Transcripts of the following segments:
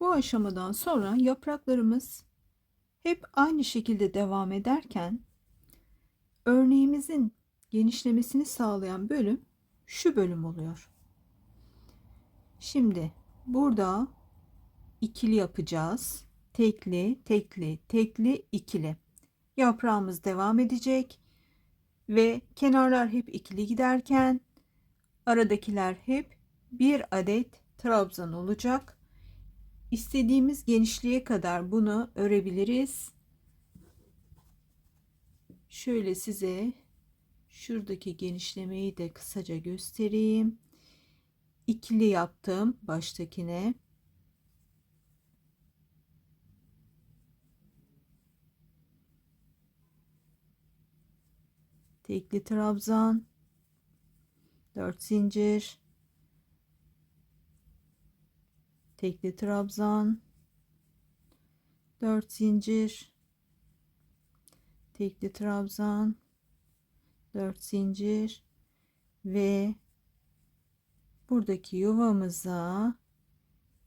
Bu aşamadan sonra yapraklarımız hep aynı şekilde devam ederken örneğimizin genişlemesini sağlayan bölüm şu bölüm oluyor. Şimdi burada ikili yapacağız. Tekli, tekli, tekli, ikili. Yaprağımız devam edecek ve kenarlar hep ikili giderken aradakiler hep bir adet trabzan olacak. İstediğimiz genişliğe kadar bunu örebiliriz. Şöyle size şuradaki genişlemeyi de kısaca göstereyim. İkili yaptım baştakine. Tekli trabzan. 4 zincir. Tekli trabzan. 4 zincir. Tekli trabzan. 4 zincir ve buradaki yuvamıza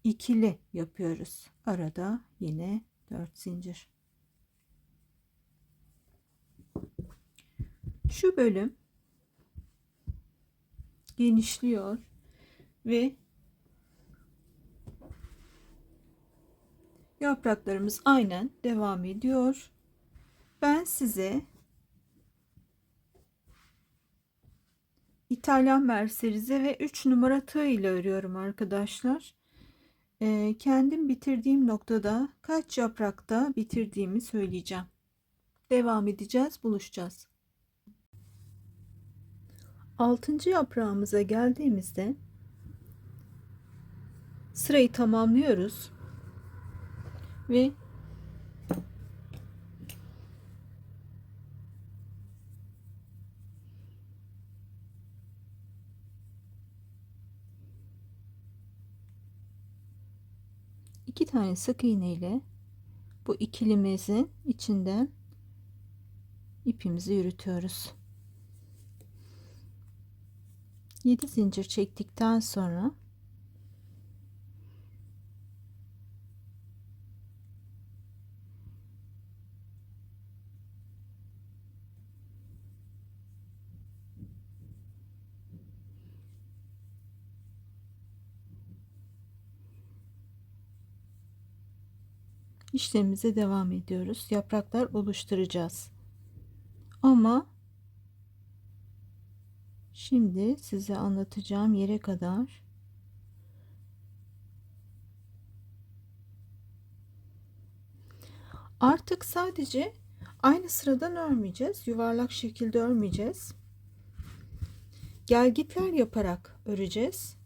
ikili yapıyoruz. Arada yine 4 zincir. Şu bölüm genişliyor ve yapraklarımız aynen devam ediyor. Ben size İtalyan merserize ve 3 numara tığ ile örüyorum arkadaşlar. Ee, kendim bitirdiğim noktada kaç yaprakta bitirdiğimi söyleyeceğim. Devam edeceğiz, buluşacağız. 6. yaprağımıza geldiğimizde sırayı tamamlıyoruz ve iki tane sık iğne ile bu ikilimizin içinden ipimizi yürütüyoruz. 7 zincir çektikten sonra işlemimize devam ediyoruz. Yapraklar oluşturacağız. Ama şimdi size anlatacağım yere kadar artık sadece aynı sıradan örmeyeceğiz. Yuvarlak şekilde örmeyeceğiz. Gelgitler yaparak öreceğiz.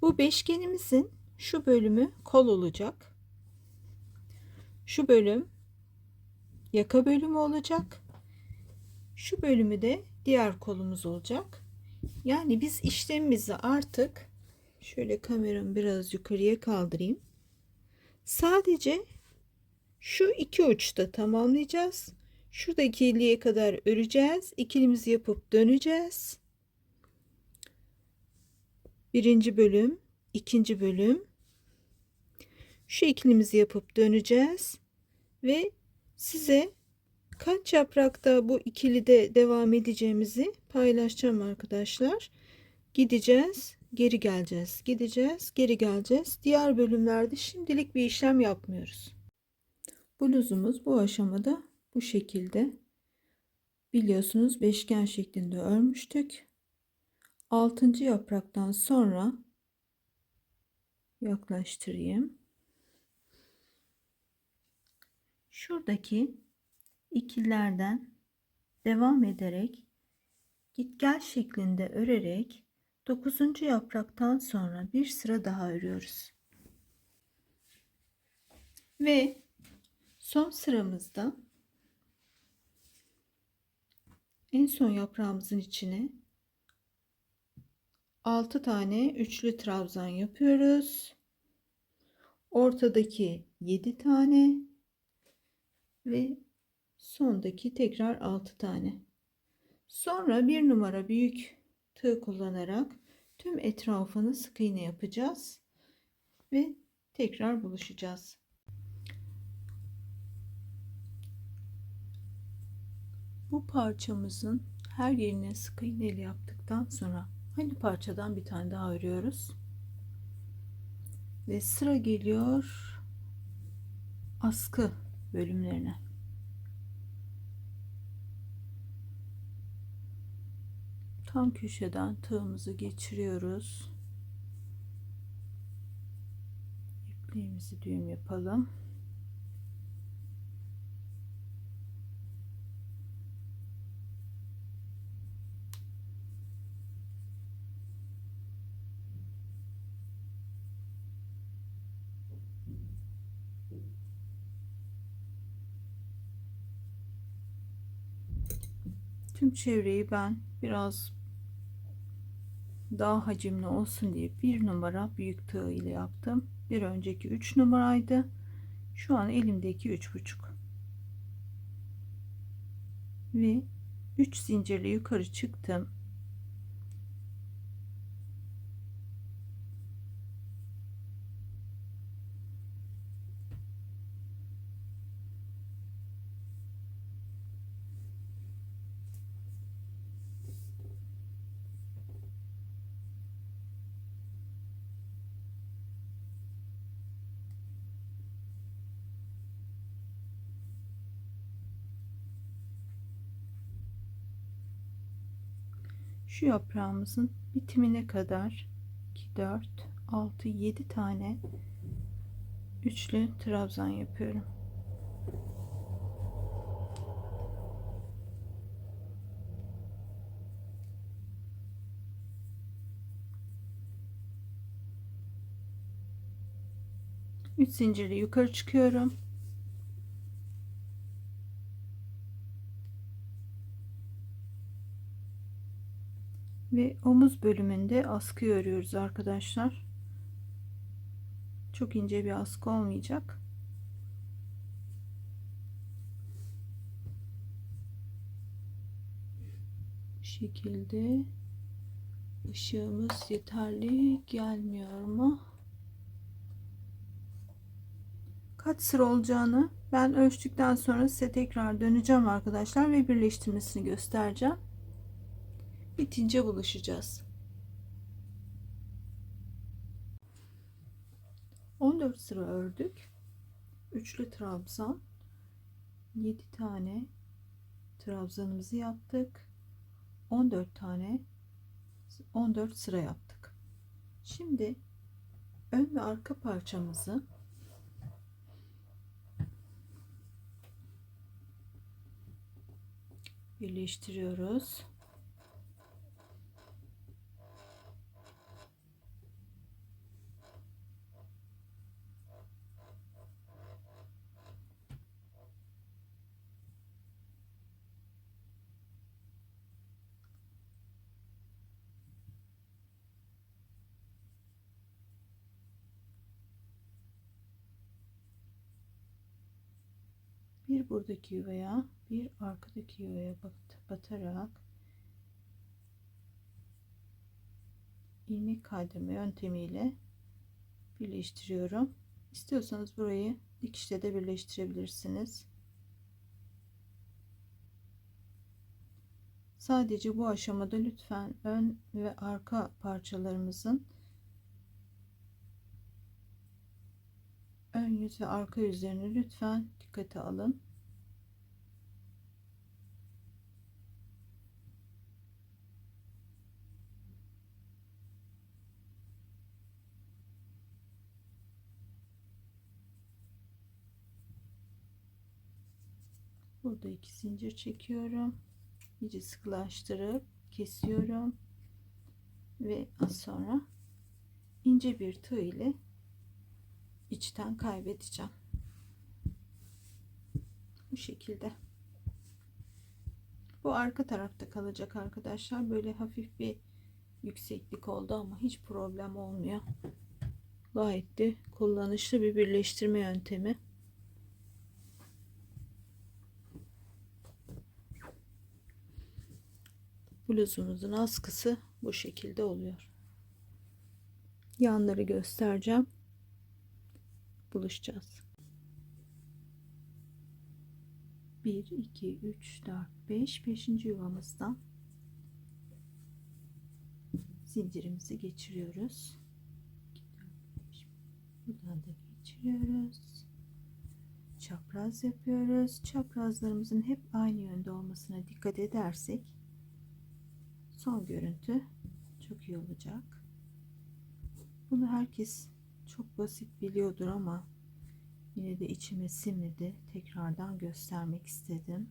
Bu beşgenimizin şu bölümü kol olacak. Şu bölüm yaka bölümü olacak. Şu bölümü de diğer kolumuz olacak. Yani biz işlemimizi artık şöyle kameramı biraz yukarıya kaldırayım. Sadece şu iki uçta tamamlayacağız. Şuradaki iliğe kadar öreceğiz. İkilimizi yapıp döneceğiz. Birinci bölüm, ikinci bölüm, şu ikilimizi yapıp döneceğiz ve size kaç yaprakta bu ikilide devam edeceğimizi paylaşacağım arkadaşlar. Gideceğiz, geri geleceğiz. Gideceğiz, geri geleceğiz. Diğer bölümlerde şimdilik bir işlem yapmıyoruz. Bluzumuz bu aşamada bu şekilde. Biliyorsunuz beşgen şeklinde örmüştük. 6. yapraktan sonra yaklaştırayım. Şuradaki ikilerden devam ederek git gel şeklinde örerek 9. yapraktan sonra bir sıra daha örüyoruz. Ve son sıramızda en son yaprağımızın içine 6 tane üçlü trabzan yapıyoruz. Ortadaki 7 tane ve sondaki tekrar 6 tane. Sonra bir numara büyük tığ kullanarak tüm etrafını sık iğne yapacağız ve tekrar buluşacağız. Bu parçamızın her yerine sık iğneli yaptıktan sonra aynı parçadan bir tane daha örüyoruz. Ve sıra geliyor askı bölümlerine. Tam köşeden tığımızı geçiriyoruz. İpliğimizi düğüm yapalım. Tüm çevreyi ben biraz daha hacimli olsun diye bir numara büyük tığ ile yaptım. Bir önceki 3 numaraydı. Şu an elimdeki üç buçuk. Ve 3 zincirle yukarı çıktım. Şu yaprağımızın bitimine kadar 2 4 6 7 tane üçlü trabzan yapıyorum. Üç zincirle yukarı çıkıyorum. ve omuz bölümünde askı örüyoruz arkadaşlar. Çok ince bir askı olmayacak. Bu şekilde ışığımız yeterli gelmiyor mu? Kaç sıra olacağını ben ölçtükten sonra size tekrar döneceğim arkadaşlar ve birleştirmesini göstereceğim bitince buluşacağız. 14 sıra ördük. Üçlü trabzan. 7 tane trabzanımızı yaptık. 14 tane 14 sıra yaptık. Şimdi ön ve arka parçamızı birleştiriyoruz. Bir buradaki yuvaya bir arkadaki yuvaya batarak ilmek kaydırma yöntemiyle birleştiriyorum. İstiyorsanız burayı dikişle de birleştirebilirsiniz. Sadece bu aşamada lütfen ön ve arka parçalarımızın ön yüz ve arka yüzlerini lütfen dikkate alın. Burada iki zincir çekiyorum. İyice sıkılaştırıp kesiyorum. Ve az sonra ince bir tığ ile içten kaybedeceğim. Bu şekilde. Bu arka tarafta kalacak arkadaşlar. Böyle hafif bir yükseklik oldu ama hiç problem olmuyor. Gayet de kullanışlı bir birleştirme yöntemi. Bluzumuzun askısı bu şekilde oluyor. Yanları göstereceğim. Buluşacağız. 1, 2, 3, 4, 5. 5. yuvamızdan zincirimizi geçiriyoruz. 2, 4, 5. Buradan da geçiriyoruz. Çapraz yapıyoruz. Çaprazlarımızın hep aynı yönde olmasına dikkat edersek son görüntü çok iyi olacak. Bunu herkes çok basit biliyordur ama yine de içime sinmedi. Tekrardan göstermek istedim.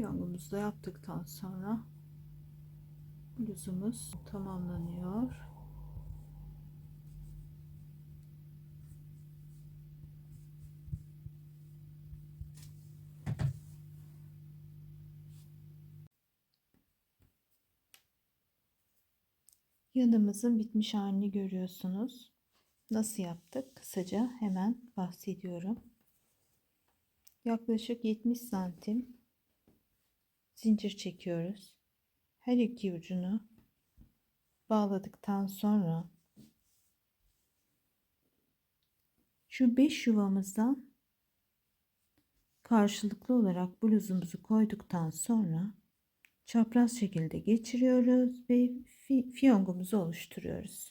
Piyongumuzu da yaptıktan sonra bluzumuz tamamlanıyor. Yanımızın bitmiş halini görüyorsunuz. Nasıl yaptık? Kısaca hemen bahsediyorum. Yaklaşık 70 santim zincir çekiyoruz. Her iki ucunu bağladıktan sonra şu 5 yuvamızdan karşılıklı olarak bluzumuzu koyduktan sonra çapraz şekilde geçiriyoruz ve fi fiyongumuzu oluşturuyoruz.